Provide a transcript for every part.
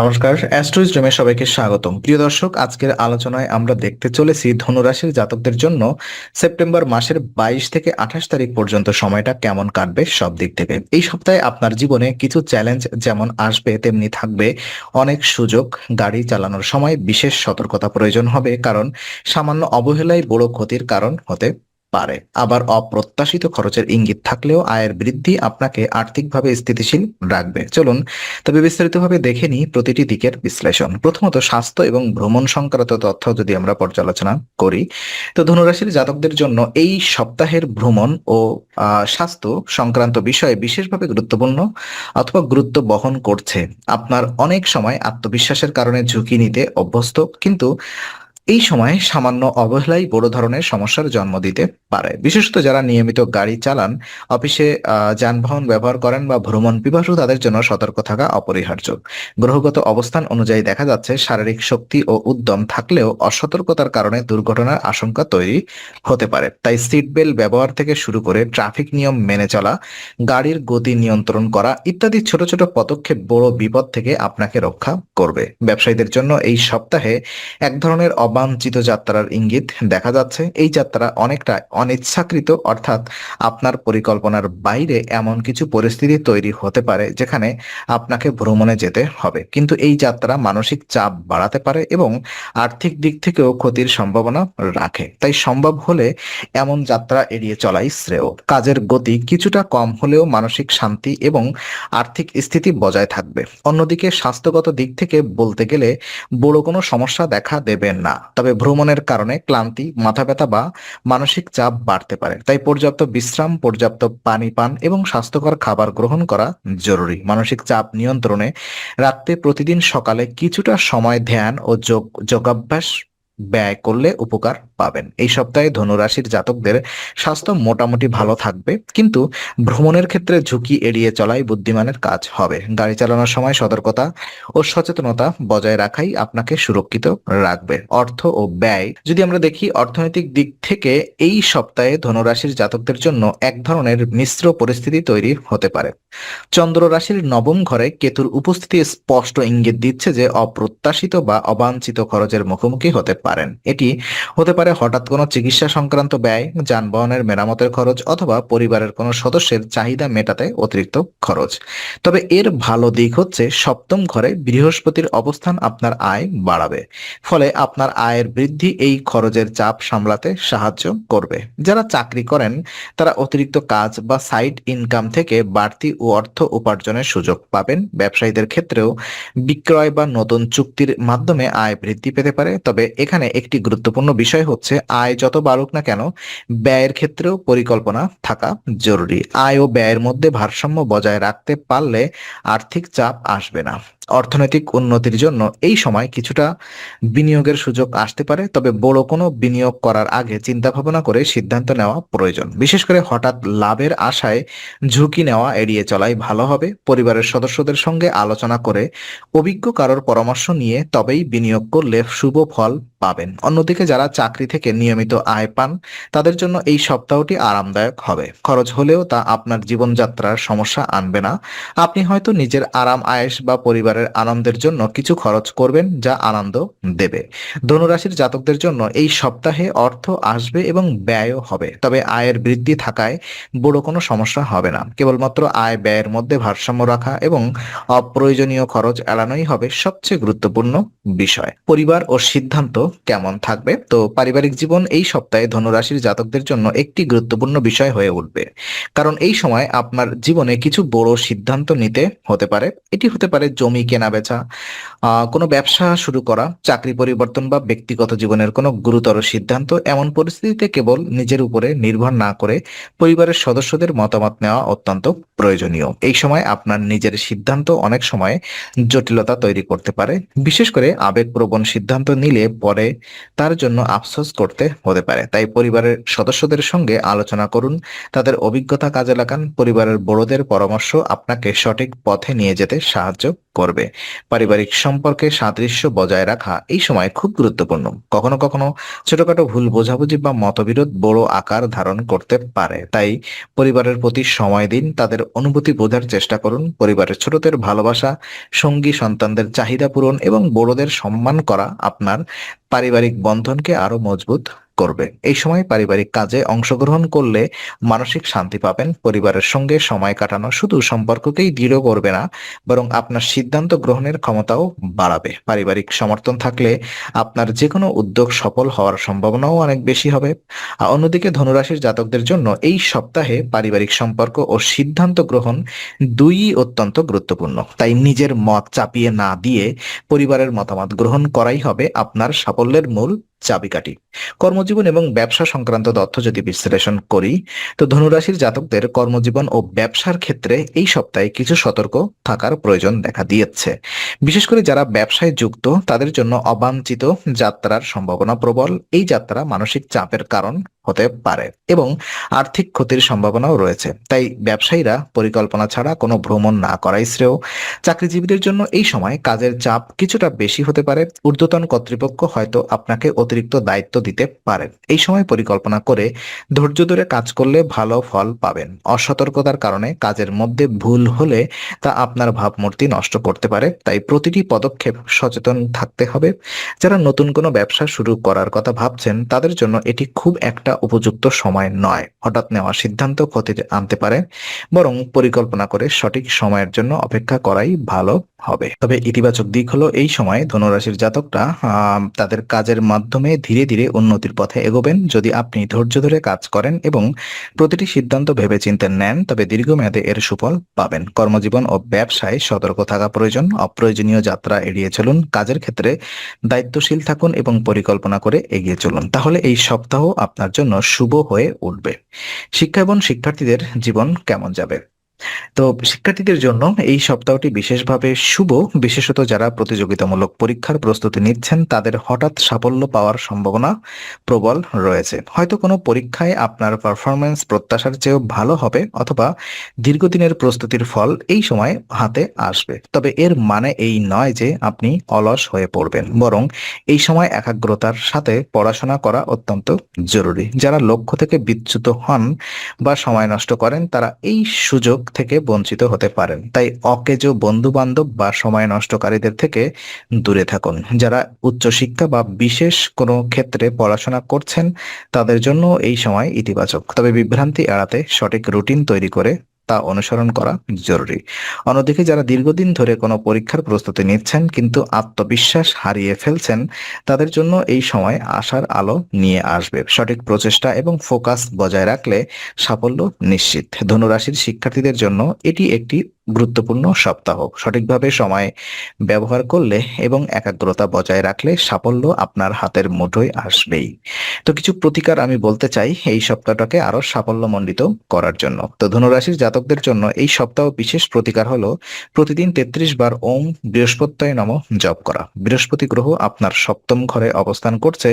নমস্কার অ্যাস্ট্রোইজমে সবাইকে স্বাগতম। প্রিয় দর্শক, আজকের আলোচনায় আমরা দেখতে চলেছি ধনুরাশির জাতকদের জন্য সেপ্টেম্বর মাসের বাইশ থেকে আঠাশ তারিখ পর্যন্ত সময়টা কেমন কাটবে সব দিক থেকে। এই সপ্তাহে আপনার জীবনে কিছু চ্যালেঞ্জ যেমন আসবে, তেমনি থাকবে অনেক সুযোগ। গাড়ি চালানোর সময় বিশেষ সতর্কতা প্রয়োজন হবে, কারণ সামান্য অবহেলাই বড় ক্ষতির কারণ হতে পারে। আবার অপ্রত্যাশিত খরচের ইঙ্গিত থাকলেও আয়ের বৃদ্ধি আপনাকে আর্থিকভাবে স্থিতিশীল রাখবে। চলুন, তবে বিস্তারিতভাবে দেখে নিই প্রতিটি দিকের বিশ্লেষণ। প্রথমত, স্বাস্থ্য এবং ভ্রমণ সংক্রান্ত তথ্য যদি আমরা পর্যালোচনা করি, তো ধনুরাশির জাতকদের জন্য এই সপ্তাহের ভ্রমণ ও স্বাস্থ্য সংক্রান্ত বিষয়ে বিশেষভাবে গুরুত্বপূর্ণ অথবা গুরুত্ব বহন করছে। আপনার অনেক সময় আত্মবিশ্বাসের কারণে ঝুঁকি নিতে অভ্যস্ত, কিন্তু এই সময় সামান্য অবহেলাই বড় ধরনের সমস্যার জন্ম দিতে পারে। বিশেষত যারা নিয়মিত গাড়ি চালান, অফিসে যানবাহন ব্যবহার করেন বা ভ্রমণ পিপাসু, তাদের জন্য সতর্ক থাকা অপরিহার্য। গ্রহগত অবস্থান অনুযায়ী দেখা যাচ্ছে, শারীরিক শক্তি ও উদ্যম থাকলেও অসতর্কতার কারণে দুর্ঘটনার আশঙ্কা তৈরি হতে পারে। তাই সিট বেল্ট ব্যবহার থেকে শুরু করে ট্রাফিক নিয়ম মেনে চলা, গাড়ির গতি নিয়ন্ত্রণ করা ইত্যাদি ছোট ছোট পদক্ষেপ বড় বিপদ থেকে আপনাকে রক্ষা করবে। ব্যবসায়ীদের জন্য এই সপ্তাহে এক ধরনের অবাঞ্ছিত যাত্রার ইঙ্গিত দেখা যাচ্ছে। এই যাত্রা অনেকটা অনিচ্ছাকৃত, অর্থাৎ আপনার পরিকল্পনার বাইরে এমন কিছু পরিস্থিতি তৈরি হতে পারে যেখানে আপনাকে ভ্রমণে যেতে হবে। কিন্তু এই যাত্রা মানসিক চাপ বাড়াতে পারে এবং আর্থিক দিক থেকেও ক্ষতির সম্ভাবনা রাখে। তাই সম্ভব হলে এমন যাত্রা এড়িয়ে চলাই শ্রেয়। কাজের গতি কিছুটা কম হলেও মানসিক শান্তি এবং আর্থিক স্থিতি বজায় থাকবে। অন্যদিকে স্বাস্থ্যগত দিক থেকে বলতে গেলে বড় কোনো সমস্যা দেখা দেবেন না। তবে ভ্রমণের কারণে ক্লান্তি মাথা ব্যথা বা মানসিক চাপ বাড়তে পারে। তাই পর্যাপ্ত বিশ্রাম, পর্যাপ্ত পানি পান এবং স্বাস্থ্যকর খাবার গ্রহণ করা জরুরি। মানসিক চাপ নিয়ন্ত্রণে রাত্রে প্রতিদিন সকালে কিছুটা সময় ধ্যান ও যোগ যোগাভ্যাস ব্যয় করলে উপকার পাবেন। এই সপ্তাহে ধনুরাশির জাতকদের স্বাস্থ্য মোটামুটি ভালো থাকবে, কিন্তু ভ্রমণের ক্ষেত্রে ঝুঁকি এড়িয়ে চলাই বুদ্ধিমানের কাজ হবে। গাড়ি চালানোর সময় সতর্কতা ও সচেতনতা বজায় রাখাই আপনাকে সুরক্ষিত রাখবে। অর্থ ও ব্যয়, যদি আমরা দেখি অর্থনৈতিক দিক থেকে এই সপ্তাহে ধনুরাশির জাতকদের জন্য এক ধরনের মিশ্র পরিস্থিতি তৈরি হতে পারে। চন্দ্র রাশির নবম ঘরে কেতুর উপস্থিতি স্পষ্ট ইঙ্গিত দিচ্ছে যে অপ্রত্যাশিত বা অবাঞ্ছিত খরচের মুখোমুখি হতে পারেন। এটি হতে পারে হঠাৎ কোনো চিকিৎসা সংক্রান্ত ব্যয়, যানবাহনের মেরামতের খরচ অথবা পরিবারের কোনো সদস্যের চাহিদা মেটাতে অতিরিক্ত খরচ। তবে এর ভালো দিক হচ্ছে সপ্তম ঘরে বৃহস্পতির অবস্থান আপনার আয় বাড়াবে। ফলে আপনার আয়ের বৃদ্ধি এই খরচের চাপ সামলাতে সাহায্য করবে। যারা চাকরি করেন, তারা অতিরিক্ত কাজ বা সাইড ইনকাম থেকে বাড়তি ও অর্থ উপার্জনের সুযোগ পাবেন। ব্যবসায়ীদের ক্ষেত্রেও বিক্রয় বা নতুন চুক্তির মাধ্যমে আয় বৃদ্ধি পেতে পারে। তবে এখানে একটি গুরুত্বপূর্ণ বিষয় হচ্ছে আয় যত বাড়ুক না কেন, ব্যয়ের ক্ষেত্রেও পরিকল্পনা থাকা জরুরি। আয় ও ব্যয়ের মধ্যে ভারসাম্য বজায় রাখতে পারলে আর্থিক চাপ আসবে না। অর্থনৈতিক উন্নতির জন্য এই সময় কিছুটা বিনিয়োগের সুযোগ আসতে পারে, তবে বড় কোনো বিনিয়োগ করার আগে চিন্তা ভাবনা করে সিদ্ধান্ত নেওয়া প্রয়োজন। বিশেষ করে হঠাৎ লাভের আশায় ঝুঁকি নেওয়া এড়িয়ে চলাই ভালো হবে। পরিবারের সদস্যদের সঙ্গে আলোচনা করে অভিজ্ঞ কারোর পরামর্শ নিয়ে তবেই বিনিয়োগ করলে শুভ ফল পাবেন। অন্যদিকে যারা চাকরি থেকে নিয়মিত আয় পান, তাদের জন্য এই সপ্তাহটি আরামদায়ক হবে। খরচ হলেও তা আপনার জীবনযাত্রার সমস্যা আনবে না। আপনি হয়তো নিজের আরাম আয়েস বা পরিবারের আনন্দের জন্য কিছু খরচ করবেন যা আনন্দ দেবে। ধনুরাশির জাতকদের জন্য এই সপ্তাহে অর্থ আসবে এবং ব্যয়ও হবে। তবে আয়ের বৃদ্ধি থাকায় বড় কোনো সমস্যা হবে না। কেবলমাত্র আয় ব্যয়ের মধ্যে ভারসাম্য রাখা এবং অপ্রয়োজনীয় খরচ এড়ানোই হবে সবচেয়ে গুরুত্বপূর্ণ বিষয়। পরিবার ও সিদ্ধান্ত কেমন থাকবে? তো পারিবারিক জীবন এই সপ্তাহে ধনুরাশির জাতকদের জন্য একটি গুরুত্বপূর্ণ বিষয় হয়ে উঠবে। কারণ এই সময় আপনার জীবনে কিছু বড় সিদ্ধান্ত নিতে হতে পারে। এটি হতে পারে জমি কেনা বেচা কোনো ব্যবসা শুরু করা, চাকরি পরিবর্তন বা ব্যক্তিগত জীবনের কোনো গুরুতর সিদ্ধান্ত, এমন পরিস্থিতিতে কেবল নিজের উপরে নির্ভর না করে পরিবারের সদস্যদের মতামত নেওয়া অত্যন্ত প্রয়োজনীয়। এই সময় আপনার নিজের সিদ্ধান্ত অনেক সময় জটিলতা তৈরি করতে পারে। বিশেষ করে আবেগপ্রবণ সিদ্ধান্ত নিলে পরে তার জন্য আফসোস করতে হতে পারে। তাই পরিবারের সদস্যদের সঙ্গে আলোচনা করুন, তাদের অভিজ্ঞতা কাজে লাগান, পরিবারের বড়দের পরামর্শ আপনাকে সঠিক পথে নিয়ে যেতে সাহায্য করবে। পারিবারিক সম্পর্কে সাদৃশ্য বজায় রাখা এই সময় খুব গুরুত্বপূর্ণ। কখনো কখনো ছোটখাটো ভুল বোঝাবুঝি বা মতবিরোধ বড় আকার ধারণ করতে পারে। তাই পরিবারের প্রতি সময় দিন, তাদের অনুভূতি বোঝার চেষ্টা করুন। পরিবারের ছোটদের ভালোবাসা, সঙ্গী সন্তানদের চাহিদা পূরণ এবং বড়দের সম্মান করা আপনার পারিবারিক বন্ধনকে আরও মজবুত করবে। এই সময় পারিবারিক কাজে অংশগ্রহণ করলে মানসিক শান্তি পাবেন, পরিবারের সঙ্গে সময় কাটানো শুধু সম্পর্ককেই দৃঢ় করবে না, বরং আপনার সিদ্ধান্ত গ্রহণের ক্ষমতাও বাড়াবে। পারিবারিক সমর্থন থাকলে আপনার যে কোনো উদ্যোগ সফল হওয়ার সম্ভাবনাও অনেক বেশি হবে। আর অন্যদিকে ধনুরাশির জাতকদের জন্য এই সপ্তাহে পারিবারিক সম্পর্ক ও সিদ্ধান্ত গ্রহণ দুই অত্যন্ত গুরুত্বপূর্ণ। তাই নিজের মত চাপিয়ে না দিয়ে পরিবারের মতামত গ্রহণ করাই হবে আপনার সাফল্যের মূল চাবিকাঠি। কর্মজীবন এবং ব্যবসা সংক্রান্ত তথ্য যদি বিশ্লেষণ করি, তো ধনুরাশির জাতকদের কর্মজীবন ও ব্যবসার ক্ষেত্রে এই সপ্তাহে কিছু সতর্ক থাকার প্রয়োজন দেখা দিয়েছে। বিশেষ করে যারা ব্যবসায় যুক্ত, তাদের জন্য অবাঞ্ছিত যাত্রার সম্ভাবনা প্রবল। এই যাত্রা মানসিক চাপের কারণ হতে পারে এবং আর্থিক ক্ষতির সম্ভাবনাও রয়েছে। তাই ব্যবসায়ীরা পরিকল্পনা ছাড়া কোনো ভ্রমণ না করাই শ্রেয়। চাকরিজীবীদের জন্য এই সময় কাজের চাপ কিছুটা বেশি হতে পারে। ঊর্ধ্বতন কর্তৃপক্ষ হয়তো আপনাকে অতিরিক্ত দায়িত্ব দিতে পারেন। এই সময় পরিকল্পনা করে ধৈর্য ধরে কাজ করলে ভালো ফল পাবেন। অসতর্কতার কারণে কাজের মধ্যে ভুল হলে তা আপনার ভাবমূর্তি নষ্ট করতে পারে। তাই প্রতিটি পদক্ষেপ সচেতন থাকতে হবে। যারা নতুন কোনো ব্যবসা শুরু করার কথা ভাবছেন, তাদের জন্য এটি খুব একটা উপযুক্ত সময় নয়। হঠাৎ নেওয়া সিদ্ধান্ত ক্ষতি আনতে পারে, বরং পরিকল্পনা করে সঠিক সময়ের জন্য অপেক্ষা করাই ভালো হবে। তবে ইতিবাচক দিক হলো এই সময় ধনুরাশির জাতকরা তাদের কাজের মাধ্যমে ধীরে ধীরে উন্নতির পথে এগোবেন। যদি আপনি ধৈর্য ধরে কাজ করেন এবং প্রতিটি সিদ্ধান্ত ভেবেচিন্তে নেন, তবে দীর্ঘমেয়াদে এর সুফল পাবেন। কর্মজীবন ও ব্যবসায় সতর্ক থাকা প্রয়োজন। অপ্রয়োজনীয় যাত্রা এড়িয়ে চলুন। কাজের ক্ষেত্রে দায়িত্বশীল থাকুন এবং পরিকল্পনা করে এগিয়ে চলুন। তাহলে এই সপ্তাহ আপনার জন্য শুভ হয়ে উঠবে। শিক্ষা এবং শিক্ষার্থীদের জীবন কেমন যাবে? তো শিক্ষার্থীদের জন্য এই সপ্তাহটি বিশেষভাবে শুভ। বিশেষত যারা প্রতিযোগিতামূলক পরীক্ষার প্রস্তুতি নিচ্ছেন, তাদের হঠাৎ সাফল্য পাওয়ার সম্ভাবনা প্রবল রয়েছে। হয়তো কোনো পরীক্ষায় আপনার পারফরমেন্স প্রত্যাশার চেয়েও ভালো হবে অথবা দীর্ঘদিনের প্রস্তুতির ফল এই সময় হাতে আসবে। তবে এর মানে এই নয় যে আপনি অলস হয়ে পড়বেন, বরং এই সময় একাগ্রতার সাথে পড়াশোনা করা অত্যন্ত জরুরি। যারা লক্ষ্য থেকে বিচ্যুত হন বা সময় নষ্ট করেন, তারা এই সুযোগ থেকে বঞ্চিত হতে পারেন। তাই অকেজ বন্ধু বান্ধব বা সময় নষ্টকারীদের থেকে দূরে থাকুন। যারা উচ্চশিক্ষা বা বিশেষ কোনো ক্ষেত্রে পড়াশোনা করছেন, তাদের জন্য এই সময় ইতিবাচক। তবে বিভ্রান্তি এড়াতে সঠিক রুটিন তৈরি করে তা অনুসরণ করা জরুরি। অন্যদিকে যারা দীর্ঘদিন ধরে কোনো পরীক্ষার প্রস্তুতি নিচ্ছেন কিন্তু আত্মবিশ্বাস হারিয়ে ফেলছেন, তাদের জন্য এই সময় আশার আলো নিয়ে আসবে। সঠিক প্রচেষ্টা এবং ফোকাস বজায় রাখলে সাফল্য নিশ্চিত। ধনুরাশির শিক্ষার্থীদের জন্য এটি একটি গুরুত্বপূর্ণ সপ্তাহ। সঠিকভাবে সময় ব্যবহার করলে এবং একাগ্রতা বজায় রাখলে সাফল্য আপনার হাতের মুঠোয় আসবেই। তো কিছু প্রতিকার আমি বলতে চাই এই সপ্তাহটাকে আরও সাফল্যমণ্ডিত করার জন্য। তো ধনুরাশির জাতকদের জন্য এই সপ্তাহ বিশেষ প্রতিকার হলো প্রতিদিন তেত্রিশ বার ওম বৃহস্পত্যয় নম জপ করা। বৃহস্পতি গ্রহ আপনার সপ্তম ঘরে অবস্থান করছে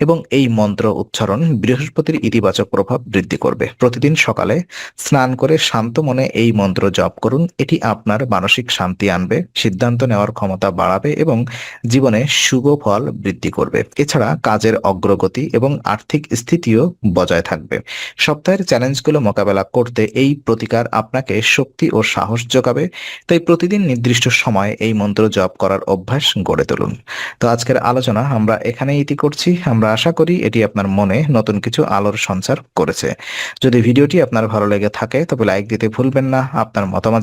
এবং এই মন্ত্র উচ্চারণ বৃহস্পতির ইতিবাচক প্রভাব বৃদ্ধি করবে। প্রতিদিন সকালে স্নান করে শান্ত মনে এই মন্ত্র জপ করুন এটি আপনার মানসিক শান্তি আনবে, সিদ্ধান্ত নেওয়ার ক্ষমতা বাড়াবে এবং জীবনে শুভ ফল বৃদ্ধি করবে। এছাড়া কাজের অগ্রগতি এবং আর্থিক স্থিতিও বজায় থাকবে। সপ্তাহের চ্যালেঞ্জগুলো মোকাবেলা করতে এই প্রতিকার আপনাকে শক্তি ও সাহস যোগাবে। তাই প্রতিদিন নির্দিষ্ট সময়ে এই মন্ত্র জপ করার অভ্যাস গড়ে তুলুন। তো আজকের আলোচনা আমরা এখানে ইতি করছি। আমরা আশা করি এটি আপনার মনে নতুন কিছু আলোর সঞ্চার করেছে। যদি ভিডিওটি আপনার ভালো লেগে থাকে তবে লাইক দিতে ভুলবেন না। আপনার মতামত